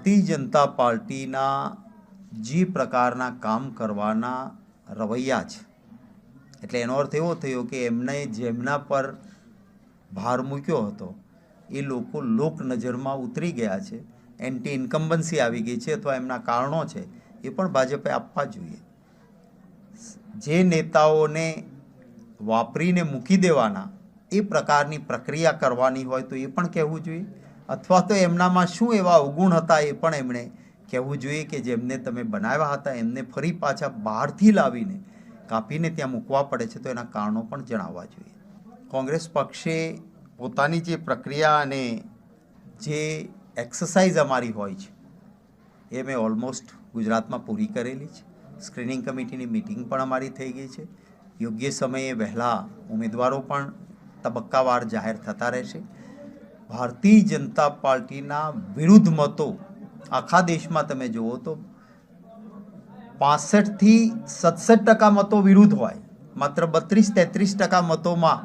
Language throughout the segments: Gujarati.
ભારતીય જનતા પાર્ટીના જે પ્રકારના કામ કરવાના રવૈયા છે. એટલે એનો અર્થ એવો થયો કે એમને જેમના પર ભાર મૂક્યો હતો, એ લોકો લોક નજરમાં ઉતરી ગયા છે. એન્ટી ઇન્કમ્બન્સી આવી ગઈ છે અથવા એમના કારણો છે એ પણ ભાજપે આપવા જોઈએ. જે નેતાઓને વાપરીને મૂકી દેવાના, એ પ્રકારની પ્રક્રિયા કરવાની હોય તો એ પણ કહેવું જોઈએ. અથવા તો એમનામાં શું એવા અવગુણ હતા એ પણ એમણે કહેવું જોઈએ કે જેમને તમે બનાવ્યા હતા, એમને ફરી પાછા બહારથી લાવીને કાપીને ત્યાં મૂકવા પડે છે, તો એના કારણો પણ જણાવવા જોઈએ. કોંગ્રેસ પક્ષે પોતાની જે પ્રક્રિયા અને જે એક્સરસાઇઝ અમારી હોય છે, એ મેં ઓલમોસ્ટ ગુજરાતમાં પૂરી કરેલી છે. સ્ક્રીનિંગ કમિટીની મિટિંગ પણ અમારી થઈ ગઈ છે. યોગ્ય સમયે વહેલા ઉમેદવારો પણ તબક્કાવાર જાહેર થતા રહેશે. ભારતીય જનતા પાર્ટીના વિરુદ્ધ મતો આખા દેશમાં તમે જુઓ તો પાસઠથી સડસઠ ટકા મતો વિરુદ્ધ હોય, માત્ર બત્રીસ તેત્રીસ ટકા મતોમાં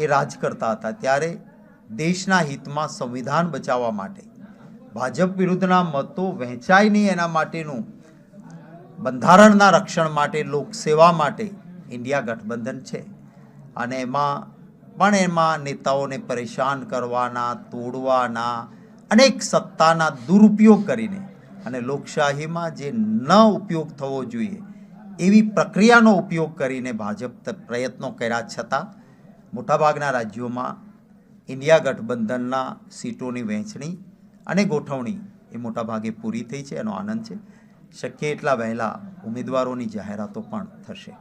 એ રાજ કરતા હતા. ત્યારે દેશના હિતમાં સંવિધાન બચાવવા માટે ભાજપ વિરુદ્ધના મતો વહેંચાય નહીં એના માટેનું બંધારણના રક્ષણ માટે લોકસેવા માટે ઇન્ડિયા ગઠબંધન છે. અને એમાં પણ એમાં નેતાઓને પરેશાન કરવાના, તોડવાના, અનેક સત્તાના દુરુપયોગ કરીને અને લોકશાહીમાં જે ન ઉપયોગ થવો જોઈએ, એવી પ્રક્રિયાનો ઉપયોગ કરીને ભાજપ પ્રયત્નો કર્યા છતાં મોટાભાગના રાજ્યોમાં ઇન્ડિયા ગઠબંધનના સીટોની વહેંચણી અને ગોઠવણી એ મોટાભાગે પૂરી થઈ છે, એનો આનંદ છે. શક્ય એટલા વહેલા ઉમેદવારોની જાહેરાતો પણ થશે.